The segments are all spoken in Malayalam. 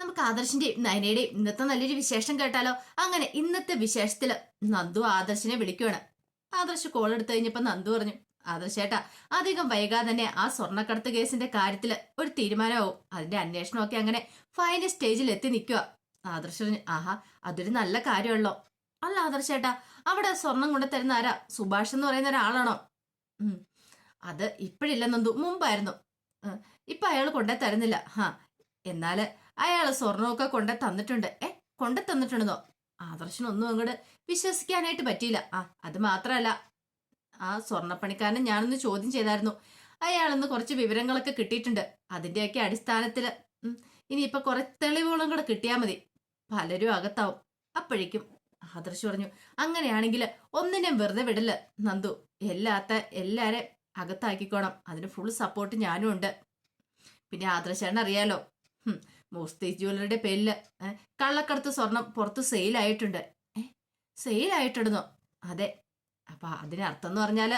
നമുക്ക് ആദർശിന്റെയും നയനയുടെയും ഇന്നത്തെ നല്ലൊരു വിശേഷം കേട്ടാലോ? അങ്ങനെ ഇന്നത്തെ വിശേഷത്തിൽ നന്ദു ആദർശിനെ വിളിക്കുവാണ്. ആദർശ് കോൾ എടുത്തു കഴിഞ്ഞപ്പോ നന്ദു പറഞ്ഞു ആദർശേട്ടാ അധികം വൈകാതെ തന്നെ ആ സ്വർണക്കടത്ത് കേസിന്റെ കാര്യത്തിൽ ഒരു തീരുമാനമാവും. അതിന്റെ അന്വേഷണമൊക്കെ അങ്ങനെ ഫൈനൽ സ്റ്റേജിൽ എത്തി നിൽക്കുക ആദർശ് ആഹാ അതൊരു നല്ല കാര്യമുള്ളോ അല്ല ആദർശേട്ടാ അവിടെ സ്വർണം കൊണ്ടു തരുന്ന ആരാ? സുഭാഷ് എന്ന് പറയുന്ന ഒരാളാണോ? അത് ഇപ്പോഴില്ല നന്ദു മുമ്പായിരുന്നു. ഇപ്പൊ അയാൾ കൊണ്ടേ തരുന്നില്ല ഹാ എന്നാൽ അയാൾ സ്വർണമൊക്കെ കൊണ്ട തന്നിട്ടുണ്ട്. ഏ കൊണ്ടു തന്നിട്ടുണ്ടെന്നോ? ആദർശനൊന്നും അങ്ങോട്ട് വിശ്വസിക്കാനായിട്ട് പറ്റിയില്ല. ആ അത് മാത്രമല്ല ആ സ്വർണപ്പണിക്കാരനെ ഞാനൊന്ന് ചോദ്യം ചെയ്തായിരുന്നു. അയാളൊന്ന് കുറച്ച് വിവരങ്ങളൊക്കെ കിട്ടിയിട്ടുണ്ട്. അതിന്റെയൊക്കെ അടിസ്ഥാനത്തിൽ ഇനിയിപ്പൊ കുറെ തെളിവുകളും കൂടെ കിട്ടിയാൽ മതി. പലരും അകത്താവും. അപ്പോഴേക്കും ആദർശ് പറഞ്ഞു അങ്ങനെയാണെങ്കിൽ ഒന്നിനെയും വെറുതെ വിടൽ നന്ദു. എല്ലാത്ത എല്ലാരെ അകത്താക്കിക്കോണം. അതിന് ഫുൾ സപ്പോർട്ട് ഞാനും ഉണ്ട്. പിന്നെ ആദർശാണ് അറിയാലോ ഹും, മൂസ്തി ജ്വല്ലറിയുടെ പേരിൽ കള്ളക്കടത്ത് സ്വർണം പുറത്ത് സെയിലായിട്ടുണ്ട് സെയിലായിട്ടിടുന്നു അതെ അപ്പൊ അതിനർത്ഥം എന്ന് പറഞ്ഞാൽ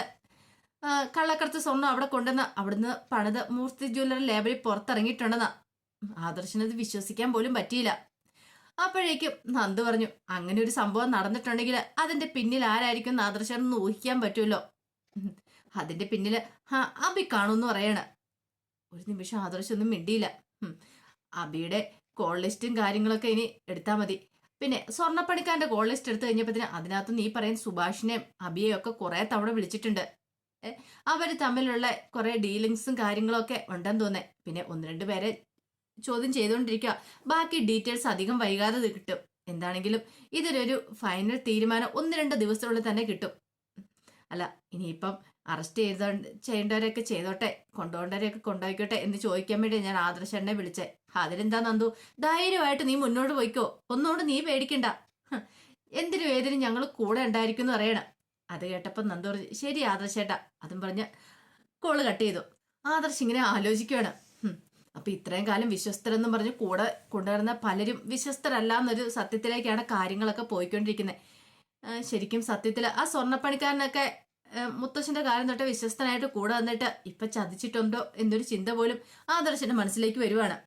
ആ, കള്ളക്കടത്ത് സ്വർണം അവിടെ കൊണ്ടുവന്ന് അവിടുന്ന് പണിത് മൂർത്തി ജ്വല്ലറി ലേബലിൽ പുറത്തിറങ്ങിയിട്ടുണ്ടെന്നാ. ആദർശനത് വിശ്വസിക്കാൻ പോലും പറ്റിയില്ല. അപ്പോഴേക്കും നന്ദു പറഞ്ഞു അങ്ങനെ ഒരു സംഭവം നടന്നിട്ടുണ്ടെങ്കിൽ അതിന്റെ പിന്നിൽ ആരായിരിക്കും എന്ന് ആദർശം ഊഹിക്കാൻ പറ്റുമല്ലോ. അതിന്റെ പിന്നിൽ ഹാ അബി കാണുമെന്ന് പറയണ. ഒരു നിമിഷം ആദർശൊന്നും മിണ്ടിയില്ല. അബിയുടെ കോൾ ലിസ്റ്റും കാര്യങ്ങളൊക്കെ ഇനി എടുത്താൽ മതി. പിന്നെ സ്വർണപ്പണിക്കാരന്റെ കോൾ ലിസ്റ്റ് എടുത്തു കഴിഞ്ഞപ്പോഴത്തേന് അതിനകത്ത് നീ പറയുന്ന സുഭാഷിനെയും അബിയെയും ഒക്കെ കുറെ തവണ വിളിച്ചിട്ടുണ്ട്. അവർ തമ്മിലുള്ള കുറേ ഡീലിങ്സും കാര്യങ്ങളൊക്കെ ഉണ്ടെന്ന് തോന്നേ പിന്നെ ഒന്ന് രണ്ട് പേരെ ചോദ്യം ചെയ്തുകൊണ്ടിരിക്കുക ബാക്കി ഡീറ്റെയിൽസ് അധികം വൈകാതെ കിട്ടും. എന്താണെങ്കിലും ഇതിലൊരു ഫൈനൽ തീരുമാനം ഒന്ന് രണ്ട് ദിവസത്തിനുള്ളിൽ തന്നെ കിട്ടും. അല്ല ഇനിയിപ്പം അറസ്റ്റ് ചെയ്ത ചെയ്യേണ്ടവരെയൊക്കെ ചെയ്തോട്ടെ കൊണ്ടുപോകേണ്ടവരെയൊക്കെ കൊണ്ടുപോയിക്കോട്ടെ എന്ന് ചോദിക്കാൻ വേണ്ടി ഞാൻ ആദർശനെ വിളിച്ചേ. അതിലെന്താ നന്ദു? ധൈര്യമായിട്ട് നീ മുന്നോട്ട് പോയിക്കോ. ഒന്നുകൊണ്ട് നീ പേടിക്കണ്ട. എന്തിനും ഏതിനും ഞങ്ങൾ കൂടെ ഉണ്ടായിരിക്കും എന്ന് പറയണം അത് കേട്ടപ്പോൾ നന്ദു പറഞ്ഞു ശരി ആദർശേട്ടാ. അതും പറഞ്ഞ് കോൾ കട്ട് ചെയ്തു. ആദർശ് ഇങ്ങനെ ആലോചിക്കുകയാണ് അപ്പൊ ഇത്രയും കാലം വിശ്വസ്തരെന്നും പറഞ്ഞ് കൂടെ കൊണ്ടുവരുന്ന പലരും വിശ്വസ്തരല്ല എന്നൊരു സത്യത്തിലേക്കാണ് കാര്യങ്ങളൊക്കെ പോയിക്കൊണ്ടിരിക്കുന്നത് ശരിക്കും സത്യത്തിൽ ആ സ്വർണപ്പണിക്കാരനൊക്കെ മുത്തശ്ശന്റെ കാലം തൊട്ട് വിശ്വസ്തനായിട്ട് കൂടെ വന്നിട്ട് ഇപ്പൊ ചതിച്ചിട്ടുണ്ടോ എന്നൊരു ചിന്ത പോലും ആദർശന്റെ മനസ്സിലേക്ക് വരുവാണ്.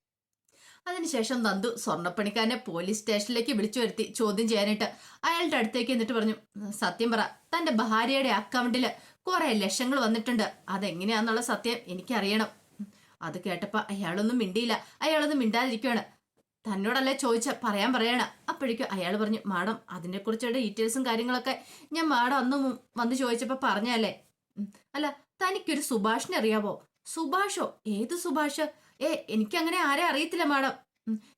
അതിനുശേഷം നന്ദു സ്വർണപ്പണിക്കാരനെ പോലീസ് സ്റ്റേഷനിലേക്ക് വിളിച്ചു വരുത്തി ചോദ്യം ചെയ്യാനായിട്ട് അയാളുടെ അടുത്തേക്ക് എന്നിട്ട് പറഞ്ഞു സത്യം പറ തന്റെ ഭാര്യയുടെ അക്കൗണ്ടിൽ കുറെ ലക്ഷങ്ങൾ വന്നിട്ടുണ്ട്. അതെങ്ങനെയാന്നുള്ള സത്യം എനിക്കറിയണം. അത് കേട്ടപ്പോ അയാളൊന്നും മിണ്ടിയില്ല. അയാളൊന്നും മിണ്ടാതിരിക്കുകയാണ് തന്നോടല്ലേ ചോദിച്ച പറയാൻ പറയണ. അപ്പോഴേക്കും അയാൾ പറഞ്ഞു മാഡം അതിനെ കുറിച്ചുള്ള ഡീറ്റെയിൽസും കാര്യങ്ങളൊക്കെ ഞാൻ മാഡം അന്ന് വന്ന് ചോദിച്ചപ്പോ പറഞ്ഞല്ലേ. അല്ല തനിക്കൊരു സുഭാഷിനെ അറിയാവോ? സുഭാഷോ? ഏത് സുഭാഷ്? ഏ എനിക്കങ്ങനെ ആരെ അറിയത്തില്ല മാഡം.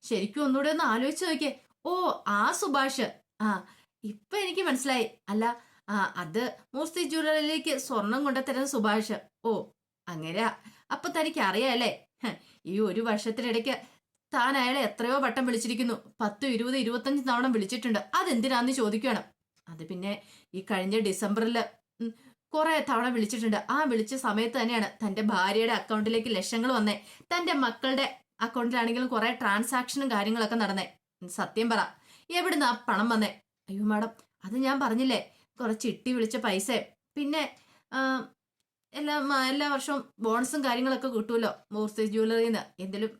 ശരിക്കും ഒന്നുകൂടെ ഒന്ന് ആലോചിച്ച് നോക്കിയേ. ഓ ആ സുഭാഷ്. ആ ഇപ്പൊ എനിക്ക് മനസ്സിലായി. അല്ല ആ അത് മൂർത്തി ജ്വല്ലറിയിലേക്ക് സ്വർണം കൊണ്ടുത്തരുന്ന സുഭാഷ്. ഓ അങ്ങനെ അപ്പൊ തനിക്ക് അറിയാല്ലേ ഈ ഒരു വർഷത്തിനിടയ്ക്ക് താൻ അയാളെ എത്രയോ വട്ടം വിളിച്ചിരിക്കുന്നു. പത്ത് ഇരുപത് ഇരുപത്തഞ്ച് തവണ വിളിച്ചിട്ടുണ്ട്. അതെന്തിനാന്ന് ചോദിക്കുകയാണ് അത് പിന്നെ ഈ കഴിഞ്ഞ ഡിസംബറിൽ കുറെ തവണ വിളിച്ചിട്ടുണ്ട്. ആ വിളിച്ച സമയത്ത് തന്നെയാണ് തന്റെ ഭാര്യയുടെ അക്കൗണ്ടിലേക്ക് ലക്ഷങ്ങൾ വന്നേ. തന്റെ മക്കളുടെ അക്കൗണ്ടിലാണെങ്കിലും കുറെ ട്രാൻസാക്ഷനും കാര്യങ്ങളൊക്കെ നടന്നേ. സത്യം പറ. എവിടുന്ന് ആ പണം വന്നേ? അയ്യോ മാഡം അത് ഞാൻ പറഞ്ഞില്ലേ? കുറച്ച് ഇട്ടി വിളിച്ച പൈസ. പിന്നെ എല്ലാ എല്ലാ വർഷവും ബോണസും കാര്യങ്ങളൊക്കെ കിട്ടുമല്ലോ മൂർത്തി ജ്വല്ലറിയിൽ നിന്ന് എന്തെങ്കിലും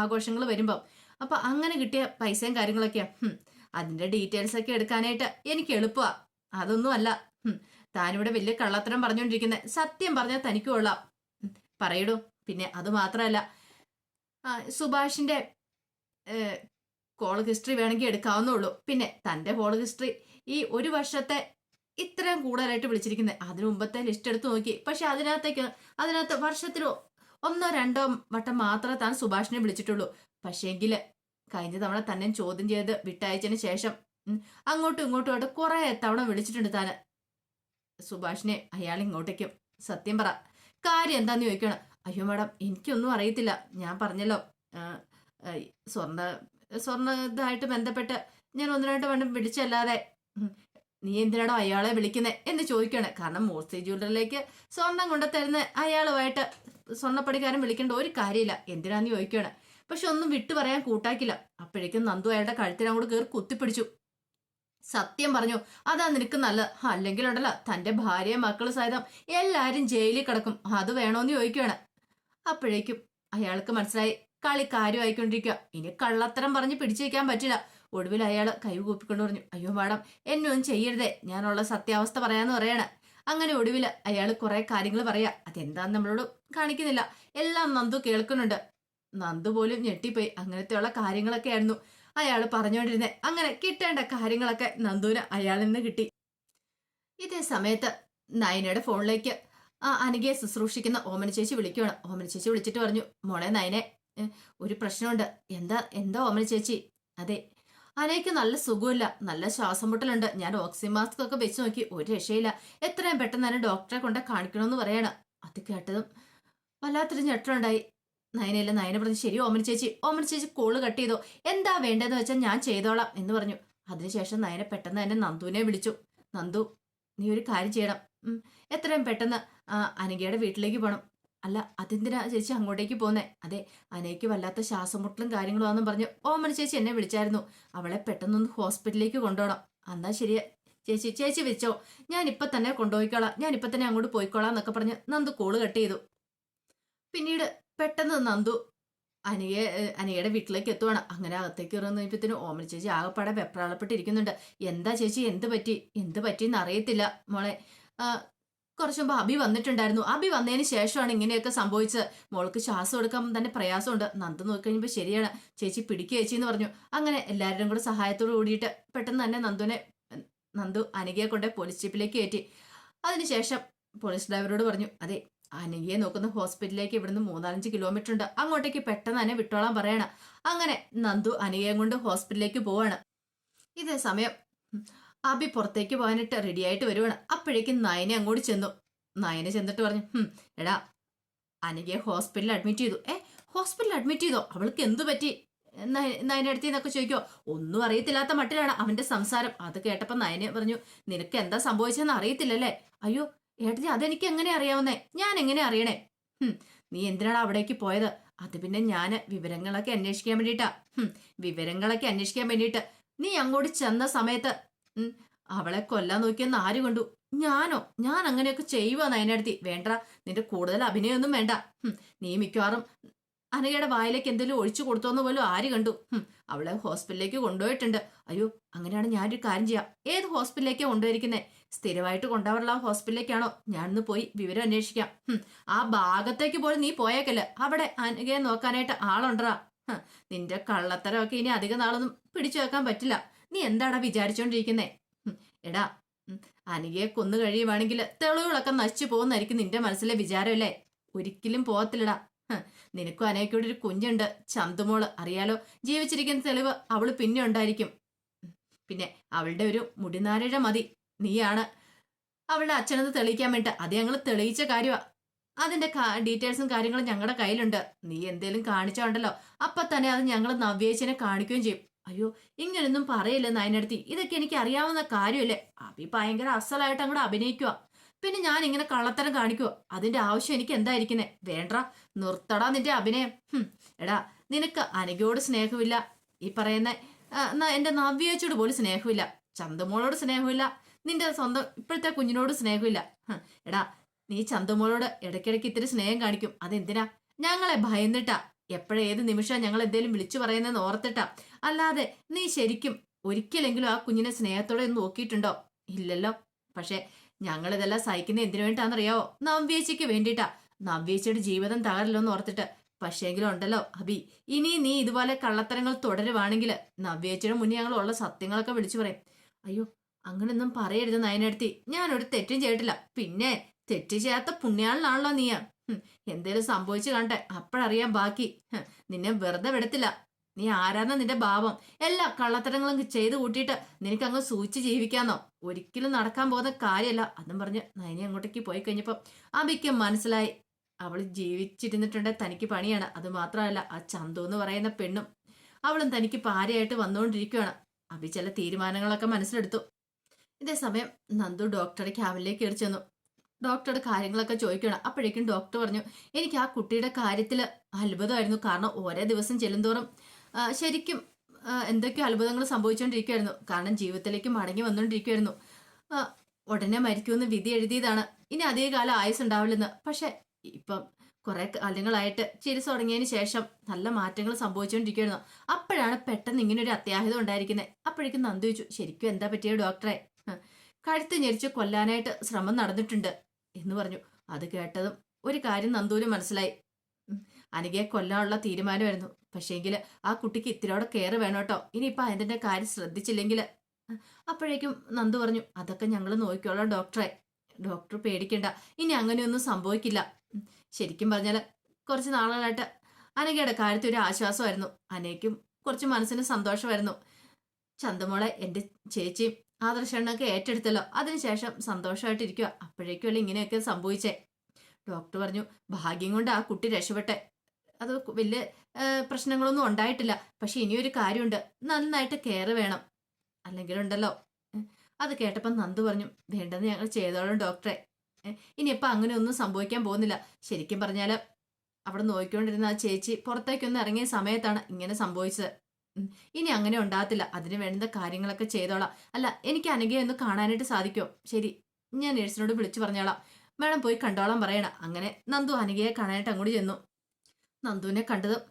ആഘോഷങ്ങൾ വരുമ്പം. അപ്പൊ അങ്ങനെ കിട്ടിയ പൈസയും കാര്യങ്ങളൊക്കെയാ. ഹും, അതിന്റെ ഡീറ്റെയിൽസ് ഒക്കെ എടുക്കാനായിട്ട് എനിക്ക് എളുപ്പമാ അതൊന്നും അല്ല താനിവിടെ വലിയ കള്ളത്തരം പറഞ്ഞുകൊണ്ടിരിക്കുന്നത് സത്യം പറഞ്ഞാൽ തനിക്ക് കൊള്ളാം. പറയടൂ. പിന്നെ അത് മാത്രമല്ല സുഭാഷിന്റെ കോൾ ഹിസ്റ്ററി വേണമെങ്കിൽ എടുക്കാവുന്നുള്ളൂ പിന്നെ തന്റെ കോൾ ഹിസ്റ്ററി ഈ ഒരു വർഷത്തെ ഇത്രയും കൂടുതലായിട്ട് വിളിച്ചിരിക്കുന്നത് അതിനു മുമ്പത്തെ ലിസ്റ്റ് എടുത്ത് നോക്കി. പക്ഷെ അതിനകത്തേക്ക് അതിനകത്ത് വർഷത്തിൽ ഒന്നോ രണ്ടോ വട്ടം മാത്രമേ താൻ സുഭാഷിനെ വിളിച്ചിട്ടുള്ളൂ. പക്ഷേങ്കിൽ കഴിഞ്ഞ തവണ തന്നെ ചോദ്യം ചെയ്ത് വിട്ടയച്ചതിന് ശേഷം അങ്ങോട്ടും ഇങ്ങോട്ടും ആയിട്ട് കുറെ തവണ വിളിച്ചിട്ടുണ്ട് താന്. സുഭാഷിനെ അയാൾ ഇങ്ങോട്ടേക്കും സത്യം പറ. കാര്യം എന്താന്ന് ചോദിക്കണം. അയ്യോ മാഡം എനിക്കൊന്നും അറിയത്തില്ല. ഞാൻ പറഞ്ഞല്ലോ സ്വർണ സ്വർണ ഇതായിട്ട് ബന്ധപ്പെട്ട് ഞാൻ ഒന്ന് രണ്ട് വണ്ണം വിളിച്ചല്ലാതെ നീ എന്തിനാണോ അയാളെ വിളിക്കുന്നത് എന്ന് ചോദിക്കണേ. കാരണം മൂർത്തി ജ്വല്ലറിലേക്ക് സ്വർണം കൊണ്ട് തരുന്ന അയാളുമായിട്ട് സ്വർണപ്പണിക്കാരൻ വിളിക്കേണ്ട ഒരു കാര്യമില്ല. എന്തിനാന്ന്? ചോദിക്കുകയാണ് പക്ഷെ ഒന്നും വിട്ടു പറയാൻ കൂട്ടാക്കില്ല. അപ്പോഴേക്കും നന്ദു അയാളുടെ കഴുത്തിനങ്ങോട്ട് കയറി കുത്തിപ്പിടിച്ചു. സത്യം പറഞ്ഞു അതാ നിനക്ക് നല്ല അല്ലെങ്കിൽ ഉണ്ടല്ലോ തന്റെ ഭാര്യ മക്കൾ സഹിതം എല്ലാരും ജയിലിൽ കിടക്കും. അത് വേണോന്ന് ചോദിക്കുകയാണ് അപ്പോഴേക്കും അയാൾക്ക് മനസ്സിലായി കളി കാര്യമായിക്കൊണ്ടിരിക്കുക ഇനി കള്ളത്തരം പറഞ്ഞ് പിടിച്ചു വയ്ക്കാൻ പറ്റില്ല. ഒടുവിൽ അയാൾ കൈവ് കൂപ്പിക്കൊണ്ട് പറഞ്ഞു അയ്യോ മാഡം എന്നെ ഒന്നും ചെയ്യരുതേ ഞാനുള്ള സത്യാവസ്ഥ പറയാന്ന് പറയാണ്. അങ്ങനെ ഒടുവിൽ അയാൾ കുറെ കാര്യങ്ങൾ പറയാ. അതെന്താന്ന് നമ്മളോട് കാണിക്കുന്നില്ല. എല്ലാം നന്ദു കേൾക്കുന്നുണ്ട്. നന്ദു പോലും ഞെട്ടിപ്പോയി. അങ്ങനത്തെയുള്ള കാര്യങ്ങളൊക്കെ ആയിരുന്നു അയാൾ പറഞ്ഞുകൊണ്ടിരുന്നത് അങ്ങനെ കിട്ടേണ്ട കാര്യങ്ങളൊക്കെ നന്ദുവിന് അയാളിൽ നിന്ന് കിട്ടി. ഇതേ സമയത്ത് നയനയുടെ ഫോണിലേക്ക് അനികയെ ശുശ്രൂഷിക്കുന്ന ഓമന ചേച്ചി വിളിക്കുവാണ്. ഓമന ചേച്ചി വിളിച്ചിട്ട് പറഞ്ഞു മോളെ നയനെ ഒരു പ്രശ്നമുണ്ട്. എന്താ എന്താ ഓമന ചേച്ചി? അതെ അനയ്ക്ക് നല്ല സുഖമില്ല. നല്ല ശ്വാസം മുട്ടലുണ്ട് ഞാൻ ഓക്സിജൻ മാസ്ക് ഒക്കെ വെച്ച് നോക്കി. ഒരു രക്ഷയില്ല. എത്രയും പെട്ടെന്ന് തന്നെ ഡോക്ടറെ കൊണ്ട് കാണിക്കണമെന്ന് പറയണം. അത് കേട്ടതും വല്ലാത്തൊരു ഞെട്ടലുണ്ടായി. നയനയില്ല നയന പറഞ്ഞു ശരി ഓമന ചേച്ചി. ഓമൻ ചേച്ചി കോൾ കട്ട് ചെയ്തോ. എന്താ വേണ്ടതെന്ന് വെച്ചാൽ ഞാൻ ചെയ്തോളാം എന്ന് പറഞ്ഞു. അതിനുശേഷം നയനെ പെട്ടെന്ന് തന്നെ നന്ദുവിനെ വിളിച്ചു. നന്ദു നീ ഒരു കാര്യം ചെയ്യണം. എത്രയും പെട്ടെന്ന് അനഘയുടെ വീട്ടിലേക്ക് പോകണം അല്ല അതെന്തിനാ ചേച്ചി അങ്ങോട്ടേക്ക് പോന്നേ? അതെ അനയ്ക്ക് വല്ലാത്ത ശ്വാസമുട്ടലും കാര്യങ്ങളും ആണെന്നും പറഞ്ഞ് ഓമന ചേച്ചി എന്നെ വിളിച്ചായിരുന്നു. അവളെ പെട്ടെന്നൊന്ന് ഹോസ്പിറ്റലിലേക്ക് കൊണ്ടുപോകണം. എന്നാ ശരിയാ ചേച്ചി ചേച്ചി വെച്ചോ ഞാൻ ഇപ്പൊ തന്നെ കൊണ്ടുപോയിക്കോളാം. ഞാൻ ഇപ്പൊ തന്നെ അങ്ങോട്ട് പോയിക്കോളാം എന്നൊക്കെ പറഞ്ഞ് നന്ദു കോൾ കട്ട് ചെയ്തു. പിന്നീട് പെട്ടെന്ന് നന്ദു അനിയെ അനിയുടെ വീട്ടിലേക്ക് എത്തുവാണ്. അങ്ങനെ അകത്തേക്ക് ഇറങ്ങുന്നതിന് ഓമന ചേച്ചി ആകെപ്പാടെ വെപ്രാളപ്പെട്ടിരിക്കുന്നുണ്ട്. എന്താ ചേച്ചി എന്ത് പറ്റി? എന്ത് പറ്റിയെന്ന് അറിയത്തില്ല മോളെ കുറച്ച് മുമ്പ് അഭി വന്നിട്ടുണ്ടായിരുന്നു. അഭി വന്നതിന് ശേഷമാണ് ഇങ്ങനെയൊക്കെ സംഭവിച്ചത്. മോൾക്ക് ശ്വാസം എടുക്കാൻ തന്നെ പ്രയാസമുണ്ട്. നന്ദു നോക്കിക്കഴിഞ്ഞപ്പോൾ ശരിയാണ്. ചേച്ചി പിടിക്കുക ചേച്ചി എന്ന് പറഞ്ഞു. അങ്ങനെ എല്ലാവരുടെയും കൂടെ സഹായത്തോട് കൂടിയിട്ട് പെട്ടെന്ന് തന്നെ നന്ദുവിനെ നന്ദു അനികയെ കൊണ്ട് പോലീസ് സ്റ്റീപ്പിലേക്ക് കയറ്റി. അതിനുശേഷം പോലീസ് ഡ്രൈവറോട് പറഞ്ഞു അതെ അനികയെ നോക്കുന്ന ഹോസ്പിറ്റലിലേക്ക് ഇവിടുന്ന് മൂന്നാലഞ്ച് കിലോമീറ്റർ ഉണ്ട്. അങ്ങോട്ടേക്ക് പെട്ടെന്ന് തന്നെ വിട്ടോളാൻ പറയണം. അങ്ങനെ നന്ദു അനികയും കൊണ്ട് ഹോസ്പിറ്റലിലേക്ക് പോവാണ്. ഇതേ സമയം അബി പുറത്തേക്ക് റെഡി ആയിട്ട് വരുവാണ്. അപ്പോഴേക്കും നയനെ അങ്ങോട്ട് ചെന്നു. നയനെ ചെന്നിട്ട് പറഞ്ഞു "ഹും, എടാ അനകെ ഹോസ്പിറ്റലിൽ അഡ്മിറ്റ് ചെയ്തു. ഏ ഹോസ്പിറ്റലിൽ അഡ്മിറ്റ് ചെയ്തോ? അവൾക്ക് എന്തു പറ്റി? നയ- നയനെ അടുത്ത് എന്നൊക്കെ ചോദിക്കോ ഒന്നും അറിയത്തില്ലാത്ത മട്ടിലാണ് അവന്റെ സംസാരം. അത് കേട്ടപ്പോ നയനെ പറഞ്ഞു നിനക്ക് എന്താ സംഭവിച്ചതെന്ന് അറിയത്തില്ലല്ലേ? അയ്യോ ഏട്ടത്തി അതെനിക്ക് എങ്ങനെ അറിയാവുന്നേ? ഞാൻ എങ്ങനെ അറിയണേ? നീ എന്തിനാണ് അവിടേക്ക് പോയത്? അത് പിന്നെ ഞാൻ വിവരങ്ങളൊക്കെ അന്വേഷിക്കാൻ വേണ്ടിയിട്ടാ. വിവരങ്ങളൊക്കെ അന്വേഷിക്കാൻ വേണ്ടിയിട്ട്. നീ അങ്ങോട്ട് ചെന്ന സമയത്ത് അവളെ കൊല്ലാൻ നോക്കിയെന്ന് ആര് കണ്ടു? ഞാനോ? ഞാൻ അങ്ങനെയൊക്കെ ചെയ്യുവാന്ന് നയനടുത്തി വേണ്ട നിന്റെ കൂടുതൽ അഭിനയൊന്നും വേണ്ട. നീ മിക്കവാറും അനഘയുടെ വായിലേക്ക് എന്തെങ്കിലും ഒഴിച്ചു കൊടുത്തോന്ന് പോലും ആര് കണ്ടു? അവളെ ഹോസ്പിറ്റലിലേക്ക് കൊണ്ടുപോയിട്ടുണ്ട്. അയ്യോ അങ്ങനെയാണ് ഞാനൊരു കാര്യം ചെയ്യാം. ഏത് ഹോസ്പിറ്റലിലേക്കാണ് കൊണ്ടുപോയിരിക്കുന്നത് സ്ഥിരമായിട്ട് കൊണ്ടുപോകാറുള്ള ആ ഹോസ്പിറ്റലിലേക്കാണോ? ഞാനിന്ന് പോയി വിവരം അന്വേഷിക്കാം. ആ ഭാഗത്തേക്ക് പോലും നീ പോയേക്കല്ലേ. അവിടെ അനഘയെ നോക്കാനായിട്ട് ആളുണ്ടറാ നിന്റെ കള്ളത്തരമൊക്കെ ഇനി അധിക നാളൊന്നും പിടിച്ചു വെക്കാൻ പറ്റില്ല. നീ എന്താടാ വിചാരിച്ചോണ്ടിരിക്കുന്നേ? എടാ അനികയെ കൊന്നു കഴിയുവാണെങ്കിൽ തെളിവുകളൊക്കെ നശിച്ചു പോകുന്നായിരിക്കും നിന്റെ മനസ്സിലെ വിചാരമല്ലേ ഒരിക്കലും പോകത്തില്ലടാ നിനക്കും അനയ്ക്കൂടെ ഒരു കുഞ്ഞുണ്ട് ചന്തുമോൾ. അറിയാലോ ജീവിച്ചിരിക്കുന്ന തെളിവ് അവൾ പിന്നെ ഉണ്ടായിരിക്കും. പിന്നെ അവളുടെ ഒരു മുടിനാരഴ മതി. നീയാണ് അവളുടെ അച്ഛനത് തെളിയിക്കാൻ വേണ്ടി അത് ഞങ്ങൾ തെളിയിച്ച കാര്യമാ അതിന്റെ ഡീറ്റെയിൽസും കാര്യങ്ങളും ഞങ്ങളുടെ കയ്യിലുണ്ട്. നീ എന്തേലും കാണിച്ചോണ്ടല്ലോ. അപ്പൊ തന്നെ അത് ഞങ്ങൾ നവ്യേച്ചനെ കാണിക്കുകയും ചെയ്യും. അയ്യോ ഇങ്ങനൊന്നും പറയില്ല നയനടുത്തി ഇതൊക്കെ എനിക്ക് അറിയാവുന്ന കാര്യമല്ലേ? അഭി ഭയങ്കര അസലായിട്ട് അങ്ങോട്ട് അഭിനയിക്കുക പിന്നെ ഞാൻ ഇങ്ങനെ കള്ളത്തരം കാണിക്കുവോ. അതിന്റെ ആവശ്യം എനിക്ക് എന്തായിരിക്കുന്നേ വേണ്ട നിർത്തടാ നിന്റെ അഭിനയം. എടാ നിനക്ക് അനഘയോട് സ്നേഹമില്ല. ഈ പറയുന്ന എന്റെ നവ്യേച്ചോട് പോലും സ്നേഹമില്ല. ചന്തമോളോട് സ്നേഹമില്ല. നിന്റെ സ്വന്തം ഇപ്പോഴത്തെ കുഞ്ഞിനോട് സ്നേഹമില്ല. എടാ നീ ചന്തമോളോട് ഇടയ്ക്കിടയ്ക്ക് ഇത്തിരി സ്നേഹം കാണിക്കും. അതെന്തിനാ? ഞങ്ങളെ ഭയന്നിട്ടാ. എപ്പോഴേത് നിമിഷം ഞങ്ങൾ എന്തേലും വിളിച്ചു പറയുന്നതെന്ന് ഓർത്തിട്ടാ. അല്ലാതെ നീ ശരിക്കും ഒരിക്കലെങ്കിലും ആ കുഞ്ഞിനെ സ്നേഹത്തോടെ ഒന്ന് നോക്കിയിട്ടുണ്ടോ? ഇല്ലല്ലോ. പക്ഷെ ഞങ്ങൾ ഇതെല്ലാം സഹിക്കുന്ന എന്തിനു വേണ്ടിട്ടാണെന്നറിയാവോ നവ്യേച്ചിക്ക് വേണ്ടിയിട്ടാ. നവ്യേച്ചിയുടെ ജീവിതം തകരല്ലോന്ന് ഓർത്തിട്ട്. പക്ഷേങ്കിലും ഉണ്ടല്ലോ അബി ഇനി നീ ഇതുപോലെ കള്ളത്തരങ്ങൾ തുടരുവാണെങ്കിൽ നവ്യേച്ചിയുടെ മുന്നേ ഞങ്ങൾ ഉള്ള സത്യങ്ങളൊക്കെ വിളിച്ചു പറയും. അയ്യോ അങ്ങനൊന്നും പറയരുത് നയനടുത്തി. ഞാനൊരു തെറ്റും ചെയ്തിട്ടില്ല. പിന്നെ തെറ്റ് ചെയ്യാത്ത പുണ്യാളിലാണല്ലോ നീ ഹും, എന്തേലും സംഭവിച്ചു കണ്ടെ അപ്പോഴറിയാൻ ബാക്കി. നിന്നെ വെറുതെ വിടത്തില്ല. നീ ആരാന്ന നിന്റെ ഭാവം? എല്ലാ കള്ളത്തരങ്ങളും ചെയ്തു കൂട്ടിയിട്ട് നിനക്ക് അങ്ങ് സൂചിച്ച് ജീവിക്കാന്നോ? ഒരിക്കലും നടക്കാൻ പോകുന്ന കാര്യമല്ല അതും പറഞ്ഞ് നയനി അങ്ങോട്ടേക്ക് പോയി കഴിഞ്ഞപ്പോൾ അബിക്ക് മനസ്സിലായി. അവൾ ജീവിച്ചിരുന്നിട്ടുണ്ട്. തനിക്ക് പണിയാണ്. അത് മാത്രമല്ല ആ ചന്തു എന്ന് പറയുന്ന പെണ്ണും അവളും തനിക്ക് പാരയായിട്ട് വന്നുകൊണ്ടിരിക്കുകയാണ് അബി ചില തീരുമാനങ്ങളൊക്കെ മനസ്സിലെടുത്തു. ഇതേ സമയം നന്ദു ഡോക്ടറെ ക്യാബിനിലേക്ക് കയറി ചെന്നു. ഡോക്ടറുടെ കാര്യങ്ങളൊക്കെ ചോദിക്കണം അപ്പോഴേക്കും ഡോക്ടർ പറഞ്ഞു എനിക്ക് ആ കുട്ടിയുടെ കാര്യത്തിൽ അത്ഭുതമായിരുന്നു. കാരണം ഓരോ ദിവസം ചെല്ലുന്തോറും ശരിക്കും എന്തൊക്കെ എന്തൊക്കെയോ അത്ഭുതങ്ങൾ സംഭവിച്ചുകൊണ്ടിരിക്കുകയായിരുന്നു കാരണം ജീവിതത്തിലേക്ക് മടങ്ങി വന്നുകൊണ്ടിരിക്കുകയായിരുന്നു ഉടനെ മരിക്കുമെന്ന് വിധി എഴുതിയതാണ്. ഇനി അധിക കാലം ആയുസ് ഉണ്ടാവില്ലെന്ന്. പക്ഷെ ഇപ്പം കുറെ കാലങ്ങളായിട്ട് ചികിത്സ തുടങ്ങിയതിന് ശേഷം നല്ല മാറ്റങ്ങൾ സംഭവിച്ചുകൊണ്ടിരിക്കുകയായിരുന്നു അപ്പോഴാണ് പെട്ടെന്ന് ഇങ്ങനെ ഒരു അത്യാഹിതം ഉണ്ടായിരിക്കുന്നത് അപ്പോഴേക്കും നന്ദു ചോദിച്ചു ശരിക്കും എന്താ പറ്റിയ ഡോക്ടറെ "ഹ്, കഴുത്ത് ഞെരിച്ച് കൊല്ലാനായിട്ട് ശ്രമം നടന്നിട്ടുണ്ട്. എന്ന് പറഞ്ഞു. അത് കേട്ടതും ഒരു കാര്യം നന്ദുവിന് മനസ്സിലായി. അനികയെ കൊല്ലാനുള്ള തീരുമാനമായിരുന്നു. പക്ഷേങ്കിൽ ആ കുട്ടിക്ക് ഇത്തിരിയോടെ കെയർ വേണം കേട്ടോ. ഇനിയിപ്പോൾ അതിന്റെ കാര്യം ശ്രദ്ധിച്ചില്ലെങ്കിൽ അപ്പോഴേക്കും നന്ദു പറഞ്ഞു അതൊക്കെ ഞങ്ങൾ നോക്കിക്കോളാം ഡോക്ടറെ. ഡോക്ടർ പേടിക്കണ്ട. ഇനി അങ്ങനെയൊന്നും സംഭവിക്കില്ല. ശരിക്കും പറഞ്ഞാൽ കുറച്ച് നാളുകളായിട്ട് അനഘയുടെ കാര്യത്തിൽ ഒരു ആശ്വാസമായിരുന്നു. അനയ്ക്കും കുറച്ച് മനസ്സിന് സന്തോഷമായിരുന്നു. ചന്തമോളെ എന്റെ ചേച്ചിയും ആദർശണ്ണൊക്കെ ഏറ്റെടുത്തല്ലോ. അതിനുശേഷം സന്തോഷമായിട്ടിരിക്കുക അപ്പോഴേക്കുമല്ലേ ഇങ്ങനെയൊക്കെ സംഭവിച്ചേ. ഡോക്ടർ പറഞ്ഞു ഭാഗ്യം കൊണ്ട് ആ കുട്ടി രക്ഷപ്പെട്ടെ. അത് വലിയ പ്രശ്നങ്ങളൊന്നും ഉണ്ടായിട്ടില്ല. പക്ഷെ ഇനിയൊരു കാര്യമുണ്ട്. നന്നായിട്ട് കെയർ വേണം. അല്ലെങ്കിലുണ്ടല്ലോ. അത് കേട്ടപ്പോൾ നന്ദു പറഞ്ഞു വേണ്ടെന്ന് ഞങ്ങൾ ചെയ്തോളും ഡോക്ടറെ. ഇനിയിപ്പോൾ അങ്ങനെ ഒന്നും സംഭവിക്കാൻ പോകുന്നില്ല. ശരിക്കും പറഞ്ഞാൽ അവിടെ നോക്കിക്കൊണ്ടിരുന്ന ആ ചേച്ചി പുറത്തേക്കൊന്ന് ഇറങ്ങിയ സമയത്താണ് ഇങ്ങനെ സംഭവിച്ചത്. ഇനി അങ്ങനെ ഉണ്ടാകത്തില്ല. അതിന് വേണ്ട കാര്യങ്ങളൊക്കെ ചെയ്തോളാം. അല്ല എനിക്ക് അനഘയെ ഒന്ന് കാണാനായിട്ട് സാധിക്കുമോ ശരി ഞാൻ നേഴ്സിനോട് വിളിച്ചു പറഞ്ഞോളാം. മേഡം പോയി കണ്ടോളാം പറയണം. അങ്ങനെ നന്ദു അനഘയെ കാണാനായിട്ട് അങ്ങോട്ട് ചെന്നു. നന്ദുവിനെ കണ്ടതും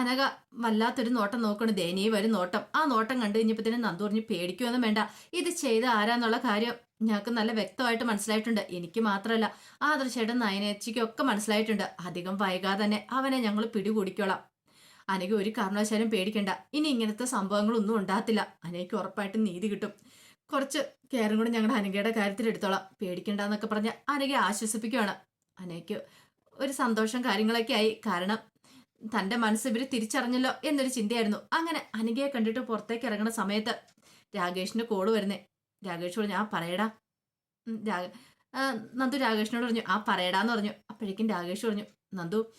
അനഘ വല്ലാത്തൊരു നോട്ടം നോക്കണം. ദയനീയ വരും നോട്ടം. ആ നോട്ടം കണ്ടു കഴിഞ്ഞപ്പോഴത്തേനും നന്ദു പറഞ്ഞ് പേടിക്കുമൊന്നും വേണ്ട. ഇത് ചെയ്ത ആരാന്നുള്ള കാര്യം ഞങ്ങൾക്ക് നല്ല വ്യക്തമായിട്ട് മനസ്സിലായിട്ടുണ്ട്. എനിക്ക് മാത്രമല്ല ആദർശയുടെ നയനേച്ചിക്കും ഒക്കെ മനസ്സിലായിട്ടുണ്ട്. അധികം വൈകാതെ തന്നെ അവനെ ഞങ്ങൾ പിടികൂടിക്കോളാം. അനഘ ഒരു കാരണവശാലും പേടിക്കണ്ട. ഇനി ഇങ്ങനത്തെ സംഭവങ്ങളൊന്നും ഉണ്ടാകത്തില്ല. അനയ്ക്ക് ഉറപ്പായിട്ടും നീതി കിട്ടും. കുറച്ച് കെയറും കൂടെ ഞങ്ങളുടെ അനഘയുടെ കാര്യത്തിൽ എടുത്തോളാം. പേടിക്കണ്ടെന്നൊക്കെ പറഞ്ഞ് അനഘയെ ആശ്വസിപ്പിക്കുകയാണ് അനയ്ക്ക് ഒരു സന്തോഷം കാര്യങ്ങളൊക്കെ ആയി. കാരണം തന്റെ മനസ്സ് ഇവർ തിരിച്ചറിഞ്ഞല്ലോ എന്നൊരു ചിന്തയായിരുന്നു. അങ്ങനെ അനഘയെ കണ്ടിട്ട് പുറത്തേക്ക് ഇറങ്ങുന്ന സമയത്ത് രാകേഷിന്റെ കോൾ വരുന്നേ. രാകേഷ് ആ പറയടാ. രാ- നന്ദു രാകേഷിനോട് പറഞ്ഞു ആ പറയടാന്ന് പറഞ്ഞു. അപ്പോഴേക്കും രാകേഷ് പറഞ്ഞു നന്ദു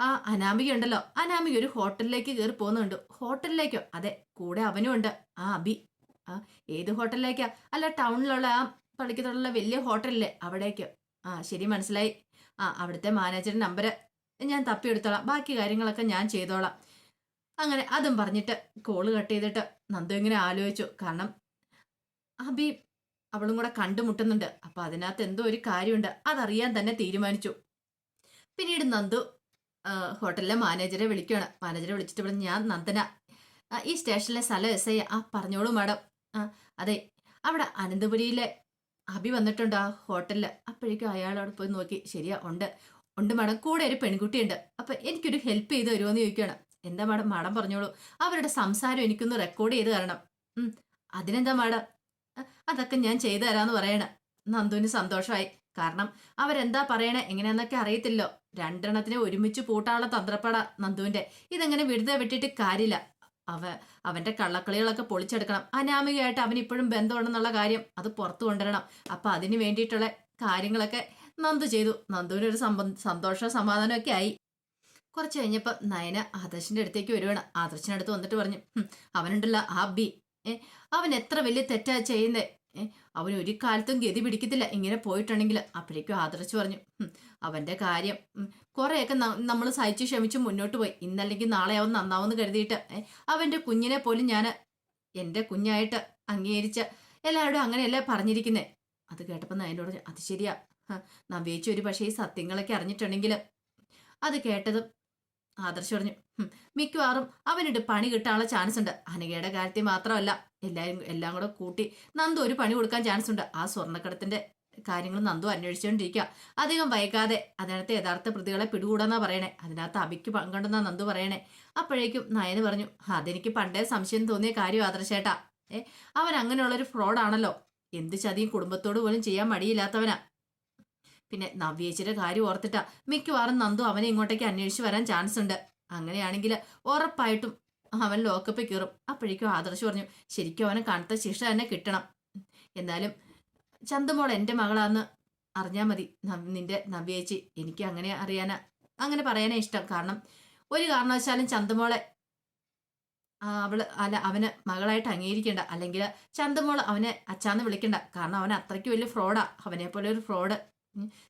ആ അനാമിക ഉണ്ടല്ലോ. അനാമിക ഒരു ഹോട്ടലിലേക്ക് കയറി പോകുന്നുണ്ട് ഹോട്ടലിലേക്കോ? അതെ കൂടെ അവനും ഉണ്ട്. ആ അബി. ആ ഏത് ഹോട്ടലിലേക്കാ? അല്ല ടൗണിലുള്ള ആ പള്ളിക്കത്തോടുള്ള വലിയ ഹോട്ടലില്ലേ അവിടേക്കോ? ആ ശരി മനസ്സിലായി. ആ അവിടുത്തെ മാനേജറിന്റെ നമ്പർ ഞാൻ തപ്പിയെടുത്തോളാം ബാക്കി കാര്യങ്ങളൊക്കെ ഞാൻ ചെയ്തോളാം. അങ്ങനെ അതും പറഞ്ഞിട്ട് കോൾ കട്ട് ചെയ്തിട്ട് നന്ദു ഇങ്ങനെ ആലോചിച്ചു. കാരണം അബി അവളും കൂടെ കണ്ടുമുട്ടുന്നുണ്ട്. അപ്പൊ അതിനകത്ത് എന്തോ ഒരു കാര്യമുണ്ട്. അതറിയാൻ തന്നെ തീരുമാനിച്ചു. പിന്നീട് നന്ദു ഹോട്ടലിലെ മാനേജറെ വിളിക്കുകയാണ് മാനേജറെ വിളിച്ചിട്ട് പറഞ്ഞു ഞാൻ നന്ദന. ഈ സ്റ്റേഷനിലെ സ്ഥലം എസ് ഐ ആ. പറഞ്ഞോളൂ മാഡം. ആ അതെ. അവിടെ അനന്തപുരിയിലെ അബി വന്നിട്ടുണ്ട് ആ ഹോട്ടലിൽ അപ്പോഴേക്കും അയാൾ അവിടെ പോയി നോക്കി. ശരിയാ ഉണ്ട്. ഉണ്ട് മാഡം. കൂടെ ഒരു പെൺകുട്ടിയുണ്ട്. അപ്പൊ എനിക്കൊരു ഹെൽപ്പ് ചെയ്ത് തരുമോ എന്ന് ചോദിക്കുകയാണ് എന്താ മാഡം? മാഡം പറഞ്ഞോളൂ. അവരുടെ സംസാരം എനിക്കൊന്ന് റെക്കോർഡ് ചെയ്ത് തരണം. അതിനെന്താ മാഡം? അതൊക്കെ ഞാൻ ചെയ്തു തരാമെന്ന് പറയണം. നന്ദുവിന് സന്തോഷമായി കാരണം അവരെന്താ പറയണേ എങ്ങനെയാന്നൊക്കെ അറിയത്തില്ലോ. രണ്ടെണ്ണത്തിനെ ഒരുമിച്ച് പൂട്ടാനുള്ള തന്ത്രപ്പട നന്ദുവിന്റെ ഇതെങ്ങനെ വിടുത വിട്ടിട്ട് കാര്യമില്ല. അവ അവന്റെ കള്ളക്കളികളൊക്കെ പൊളിച്ചെടുക്കണം. അനാമികയായിട്ട് അവൻ ഇപ്പോഴും ബന്ധമുണ്ടെന്നുള്ള കാര്യം അത് പുറത്തു കൊണ്ടുവരണം. അപ്പൊ അതിന് വേണ്ടിയിട്ടുള്ള കാര്യങ്ങളൊക്കെ നന്ദു ചെയ്തു. നന്ദുവിന് ഒരു സംബ സന്തോഷ സമാധാനമൊക്കെ ആയി. കുറച്ച് കഴിഞ്ഞപ്പോൾ നയന ആദർശിന്റെ അടുത്തേക്ക് വരുവാണ്. ആദർശിന്റെ അടുത്ത് വന്നിട്ട് പറഞ്ഞു "ഹും, അവനുണ്ടല്ലോ ആ ബി അവൻ എത്ര വലിയ തെറ്റാ ചെയ്യുന്നേ. ഏ അവൻ ഒരു കാലത്തും ഗതി പിടിക്കത്തില്ല. ഇങ്ങനെ പോയിട്ടുണ്ടെങ്കിൽ അപ്പോഴേക്കും ആദർശ് പറഞ്ഞു "ഹും, അവന്റെ കാര്യം കുറെയൊക്കെ നമ്മൾ സഹിച്ചു ക്ഷമിച്ചു മുന്നോട്ട് പോയി. ഇന്നല്ലെങ്കിൽ നാളെ അവൻ നന്നാവെന്ന് കരുതിയിട്ട് അവന്റെ കുഞ്ഞിനെ പോലും ഞാൻ എന്റെ കുഞ്ഞായിട്ട് അംഗീകരിച്ച എല്ലാവരോടും അങ്ങനെയല്ലേ പറഞ്ഞിരിക്കുന്നേ? അത് കേട്ടപ്പോൾ നയനോട് അത് ശരിയാ. നവ്യേച്ചു ഒരു പക്ഷേ ഈ സത്യങ്ങളൊക്കെ അറിഞ്ഞിട്ടുണ്ടെങ്കിൽ അത് കേട്ടതും ആദർശ് പറഞ്ഞു "ഹും, മിക്കവാറും അവനിട്ട് പണി കിട്ടാനുള്ള ചാൻസ് ഉണ്ട്. അനഘയുടെ കാര്യത്തിൽ മാത്രമല്ല എല്ലാവരും എല്ലാം കൂടെ കൂട്ടി നന്ദു ഒരു പണി കൊടുക്കാൻ ചാൻസ് ഉണ്ട്. ആ സ്വർണക്കടത്തിന്റെ കാര്യങ്ങൾ നന്ദു അന്വേഷിച്ചുകൊണ്ടിരിക്കുക അധികം വൈകാതെ അതിനകത്ത് യഥാർത്ഥ പ്രതികളെ പിടികൂടാന്നാ പറയണേ. അതിനകത്ത് അബിക്ക് പങ്കുണ്ടെന്നാ നന്ദു പറയണേ. അപ്പോഴേക്കും നയന് പറഞ്ഞു അതെനിക്ക് പണ്ടേ സംശയം തോന്നിയ കാര്യം ആദർശേട്ടാ ഏ അവൻ അങ്ങനെയുള്ളൊരു ഫ്രോഡാണല്ലോ എന്ത് ചതിയും കുടുംബത്തോട് പോലും ചെയ്യാൻ മടിയില്ലാത്തവനാ. പിന്നെ നവ്യേച്ചിയുടെ കാര്യം ഓർത്തിട്ടാ മിക്കവാറും നന്ദു അവനെ ഇങ്ങോട്ടേക്ക് അന്വേഷിച്ച് വരാൻ ചാൻസ് ഉണ്ട്. അങ്ങനെയാണെങ്കിൽ ഉറപ്പായിട്ടും അവൻ ലോക്കപ്പിൽ കയറും. അപ്പോഴേക്കും ആദർശ് പറഞ്ഞു ശരിക്കും അവനെ കണുത്ത ശിക്ഷ തന്നെ കിട്ടണം. എന്നാലും ചന്തുമോൾ എന്റെ മകളാന്ന് അറിഞ്ഞാൽ മതി. നിന്റെ നവ്യേച്ചി എനിക്ക് അങ്ങനെ അറിയാനാ അങ്ങനെ പറയാനേ ഇഷ്ടം. കാരണം ഒരു കാരണവശാലും ചന്തുമോളെ അവൾ അല്ല അവന് മകളായിട്ട് അംഗീകരിക്കേണ്ട. അല്ലെങ്കിൽ ചന്തുമോൾ അവനെ അച്ചാന്ന് വിളിക്കണ്ട. കാരണം അവൻ അത്രയ്ക്ക് വലിയ ഫ്രോഡാ അവനെ പോലെ ഒരു ഫ്രോഡ്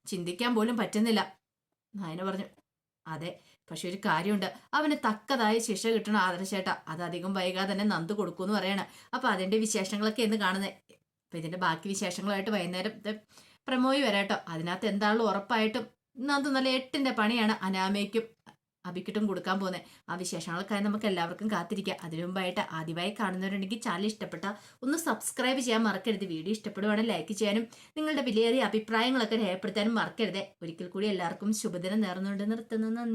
ചിന്തിക്കാൻ പോലും പറ്റുന്നില്ല. നായന പറഞ്ഞു അതെ പക്ഷെ ഒരു കാര്യമുണ്ട്. അവന് തക്കതായ ശിക്ഷ കിട്ടണം ആദർശേട്ട. അത് അധികം വൈകാതെ തന്നെ നന്ദു കൊടുക്കുമെന്ന് പറയണ. അപ്പൊ അതിന്റെ വിശേഷങ്ങളൊക്കെ എന്ന് കാണുന്നത് അപ്പൊ ഇതിന്റെ ബാക്കി വിശേഷങ്ങളായിട്ട് വൈകുന്നേരം പ്രമോയി വരാട്ടോ. അതിനകത്ത് എന്താണല്ലോ ഉറപ്പായിട്ടും നന്ദു നല്ല എട്ടിന്റെ പണിയാണ് അനാമയ്ക്കും അബിക്കിട്ടും കൊടുക്കാൻ പോകുന്നത് ആ വിശേഷങ്ങൾക്കായി നമുക്ക് എല്ലാവർക്കും കാത്തിരിക്കാം. അതിനു മുമ്പായിട്ട് ആദ്യമായി കാണുന്നവരുണ്ടെങ്കിൽ ചാനൽ ഇഷ്ടപ്പെട്ട ഒന്ന് സബ്സ്ക്രൈബ് ചെയ്യാൻ മറക്കരുത്. വീഡിയോ ഇഷ്ടപ്പെടുവാണെങ്കിൽ ലൈക്ക് ചെയ്യാനും നിങ്ങളുടെ വിലയേറിയ അഭിപ്രായങ്ങളൊക്കെ രേഖപ്പെടുത്താനും മറക്കരുത്. ഒരിക്കൽ കൂടി എല്ലാവർക്കും ശുഭദിനം നേർന്നുകൊണ്ട് നിർത്തുന്നു.